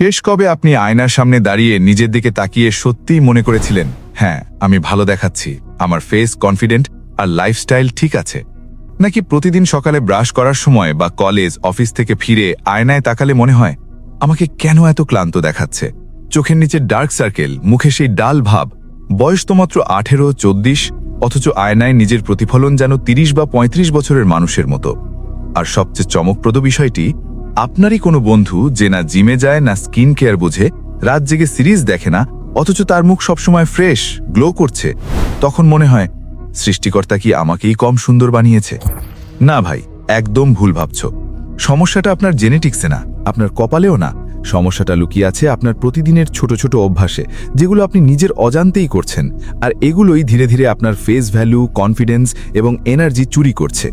শেষ কবে আপনি আয়নার সামনে দাঁড়িয়ে নিজের দিকে তাকিয়ে সত্যিই মনে করেছিলেন হ্যাঁ আমি ভালো দেখাচ্ছি, আমার ফেস কনফিডেন্ট আর লাইফস্টাইল ঠিক আছে নাকি প্রতিদিন সকালে ব্রাশ করার সময় বা কলেজ অফিস থেকে ফিরে আয়নায় তাকালে মনে হয়, আমাকে কেন এত ক্লান্ত দেখাচ্ছে? চোখের নিচে ডার্ক সার্কেল মুখে সেই ডাল ভাব, বয়স তো মাত্র আঠেরো, চব্বিশ, অথচ আয়নায় নিজের প্রতিফলন যেন তিরিশ বা ৩৫ বছরের মানুষের মতো। আর সবচেয়ে চমকপ্রদ বিষয়টি আপনারই কোনো বন্ধু যে না জিমে যায়, না স্কিন কেয়ার বোঝে, রাত জেগে সিরিজ দেখে না, অথচ তার মুখ সবসময় ফ্রেশ, গ্লো করছে, তখন মনে হয় সৃষ্টিকর্তা কি আমাকেই কম সুন্দর বানিয়েছে। না ভাই, একদম ভুল ভাবছ। সমস্যাটা আপনার জেনেটিক্সে না, আপনার কপালেও না। সমস্যাটা লুকিয়ে আছে আপনার প্রতিদিনের ছোট ছোট অভ্যাসে, যেগুলো আপনি নিজের অজান্তেই করছেন, আর এগুলোই ধীরে ধীরে আপনার ফেস ভ্যালু কনফিডেন্স এবং এনার্জি চুরি করছে।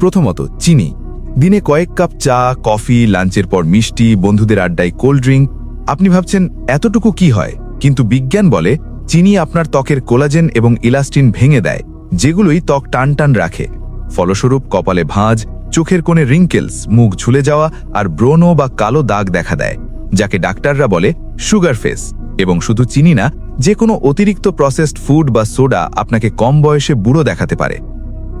প্রথমত, চিনি। দিনে কয়েক কাপ চা, কফি, লাঞ্চের পর মিষ্টি, বন্ধুদের আড্ডায় কোল্ড ড্রিঙ্ক। আপনি ভাবছেন, এতটুকু কি হয়? কিন্তু বিজ্ঞান বলে, চিনি আপনার ত্বকের কোলাজেন এবং ইলাস্টিন ভেঙে দেয়, যেগুলোই ত্বক টান টান রাখে। ফলস্বরূপ, কপালে ভাঁজ, চোখের কোণে রিঙ্কেলস মুখ ঝুলে যাওয়া আর ব্রণ বা কালো দাগ দেখা দেয়, যাকে ডাক্তাররা বলে সুগার ফেস এবং শুধু চিনি না যে কোনো অতিরিক্ত প্রসেসড ফুড বা সোডা আপনাকে কম বয়সে বুড়ো দেখাতে পারে।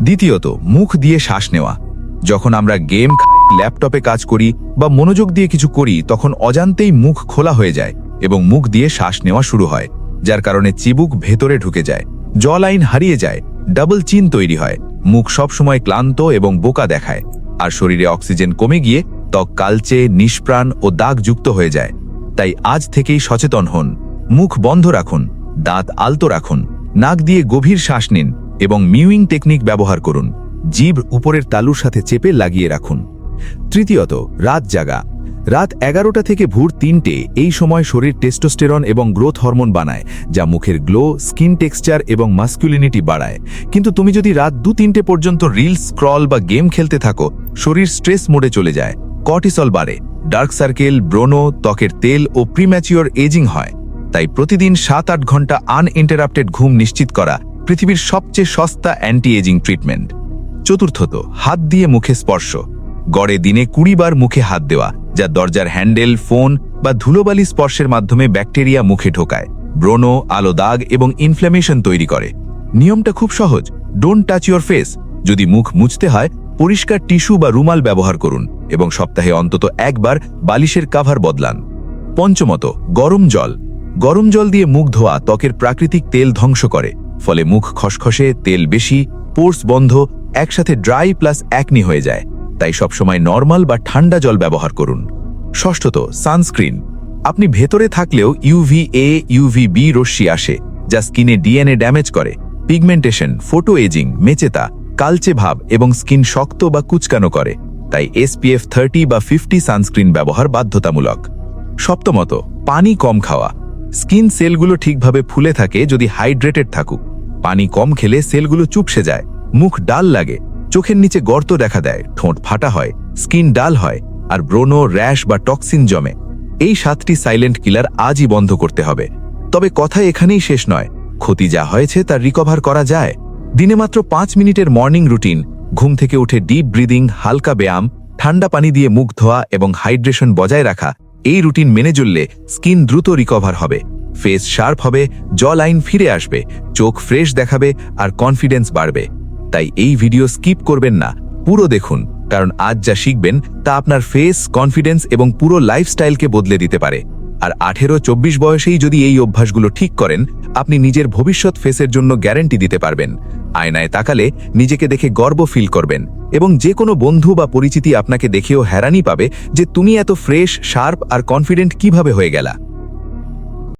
দ্বিতীয়ত, মুখ দিয়ে শ্বাস নেওয়া। যখন আমরা গেম খাই, ল্যাপটপে কাজ করি বা মনোযোগ দিয়ে কিছু করি, তখন অজান্তেই মুখ খোলা হয়ে যায় এবং মুখ দিয়ে শ্বাস নেওয়া শুরু হয়, যার কারণে চিবুক ভেতরে ঢুকে যায় জ লাইন হারিয়ে যায়, ডাবল চিন তৈরি হয়, মুখ সবসময় ক্লান্ত এবং বোকা দেখায়, আর শরীরে অক্সিজেন কমে গিয়ে ত্বক কালচে, নিষ্প্রাণ ও দাগযুক্ত হয়ে যায়। তাই আজ থেকেই সচেতন হন, মুখ বন্ধ রাখুন, দাঁত আলতো রাখুন, নাক দিয়ে গভীর শ্বাস নিন এবং মিউইং টেকনিক ব্যবহার করুন। জিভ উপরের তালুর সাথে চেপে লাগিয়ে রাখুন। তৃতীয়ত, রাত জাগা। রাত এগারোটা থেকে ভোর তিনটে এই সময় শরীর টেস্টোস্টেরন এবং গ্রোথ হরমোন বানায়, যা মুখের গ্লো, স্কিন টেক্সচার এবং মাস্কুলিনিটি বাড়ায়। কিন্তু তুমি যদি রাত দু তিনটে পর্যন্ত রিলস, স্ক্রল বা গেম খেলতে থাকো, শরীর স্ট্রেস মোডে চলে যায়। কর্টিসল বাড়ে। ডার্ক সার্কেল, ব্রোনো, ত্বকের তেল ও প্রিম্যাচিওর এজিং হয়। তাই প্রতিদিন সাত আট ঘণ্টা আনইন্টারাপ্টেড ঘুম নিশ্চিত করা পৃথিবীর সবচেয়ে সস্তা অ্যান্টি এজিং ট্রিটমেন্ট। চতুর্থত, হাত দিয়ে মুখে স্পর্শ। গড়ে দিনে কুড়ি বার মুখে হাত দেওয়া, যা দরজার হ্যান্ডেল, ফোন বা ধুলোবালি স্পর্শের মাধ্যমে ব্যাকটেরিয়া মুখে ঢোকায়। ব্রণ, আলো দাগ এবং ইনফ্ল্যামেশন তৈরি করে। নিয়মটা খুব সহজ ডোন্ট টাচ ইউর ফেস যদি মুখ মুছতে হয়, পরিষ্কার টিস্যু বা রুমাল ব্যবহার করুন এবং সপ্তাহে অন্তত একবার বালিশের কাভার বদলান। পঞ্চমত, গরম জল। গরম জল দিয়ে মুখ ধোয়া ত্বকের প্রাকৃতিক তেল ধ্বংস করে, ফলে মুখ খসখসে, তেল বেশি, পোর্স বন্ধ একসাথে ড্রাই প্লাস একনি হয়ে যায়। তাই সবসময় নর্মাল বা ঠান্ডা জল ব্যবহার করুন। ষষ্ঠত, সানস্ক্রিন। আপনি ভেতরে থাকলেও ইউভি এ ইউভি বি রশ্মি আসে, যা স্কিনে ডিএনএ ড্যামেজ করে। পিগমেন্টেশন, ফোটো এজিং, মেচেতা, কালচে ভাব এবং স্কিন শক্ত বা কুচকানো করে। তাই এসপিএফ থার্টি বা ফিফটি সানস্ক্রিন ব্যবহার বাধ্যতামূলক। সপ্তমত, পানি কম খাওয়া। স্কিন সেলগুলো ঠিকভাবে ফুলে থাকে যদি হাইড্রেটেড থাকুক। পানি কম খেলে সেলগুলো চুপসে যায়। মুখ ডাল লাগে, চোখের নিচে গর্ত দেখা দেয়, ঠোঁট ফাটা হয়, স্কিন ডাল হয়, আর ব্রণ, র্যাশ বা টক্সিন জমে। এই সাতটি সাইলেন্ট কিলার আজই বন্ধ করতে হবে। তবে কথা এখানেই শেষ নয়, ক্ষতি যা হয়েছে তা রিকভার করা যায়। দিনে মাত্র পাঁচ মিনিটের মর্নিং রুটিন, ঘুম থেকে উঠে ডিপ ব্রিদিং, হালকা ব্যায়াম, ঠান্ডা পানি দিয়ে মুখ ধোয়া এবং হাইড্রেশন বজায় রাখা, এই রুটিন মেনে চললে স্কিন দ্রুত রিকভার হবে। ফেস শার্প হবে জ লাইন ফিরে আসবে, চোখ ফ্রেশ দেখাবে, আর কনফিডেন্স বাড়বে। তাই এই ভিডিও স্কিপ করবেন না। পুরো দেখুন, কারণ আজ যা শিখবেন তা আপনার ফেস কনফিডেন্স এবং পুরো লাইফস্টাইলকে বদলে দিতে পারে। আর আঠেরো, চব্বিশ বয়সেই যদি এই অভ্যাসগুলো ঠিক করেন, আপনি নিজের ভবিষ্যৎ ফেসের জন্য গ্যারেন্টি দিতে পারবেন। আয়নায় তাকালে নিজেকে দেখে গর্ব ফিল করবেন এবং যে কোনো বন্ধু বা পরিচিতি আপনাকে দেখেও হ্যারানি পাবে যে তুমি এত ফ্রেশ শার্প আর কনফিডেন্ট কীভাবে হয়ে গেলা।